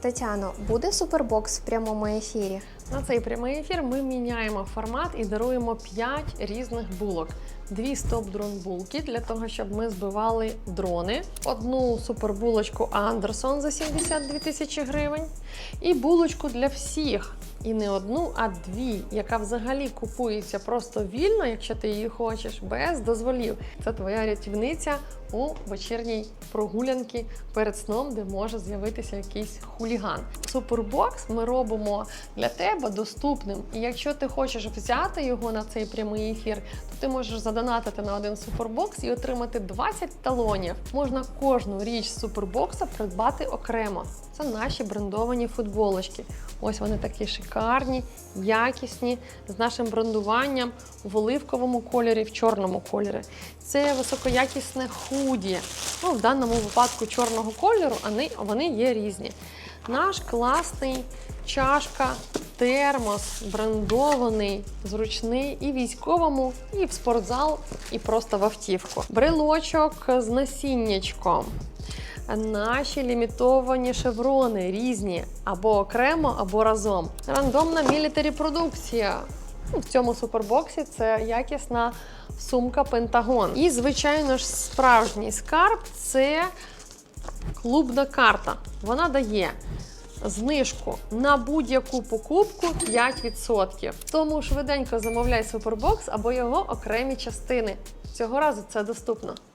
Тетяно, буде супербокс в прямому ефірі? На цей прямий ефір ми міняємо формат і даруємо 5 різних булок. Дві стоп-дрон булки для того, щоб ми збивали дрони, одну супербулочку Андерсон за 72 тисячі гривень, і булочку для всіх. І не одну, а дві, яка взагалі купується просто вільно, якщо ти її хочеш, без дозволів. Це твоя рятівниця у вечірній прогулянці перед сном, де може з'явитися якийсь хуліган. Супербокс ми робимо для тебе доступним. І якщо ти хочеш взяти його на цей прямий ефір, то ти можеш задонатити на один супербокс і отримати 20 талонів. Можна кожну річ з супербокса придбати окремо. Це наші брендовані футболочки. Ось вони такі шикарні, якісні, з нашим брендуванням в оливковому кольорі, в чорному кольорі. Це високоякісне худі. Ну, в даному випадку чорного кольору, вони- вони є різні. Наш класний чашка, термос, брендований, зручний і військовому, і в спортзал, і просто в автівку. Брелочок з насіннячком. Наші лімітовані шеврони різні або окремо, або разом. Рандомна мілітарі продукція. Ну, В цьому супербоксі це якісна сумка Пентагон. І, звичайно ж, справжній скарб це клубна карта. Вона дає знижку на будь-яку покупку 5%. Тому швиденько замовляй супербокс або його окремі частини. Цього разу це доступно.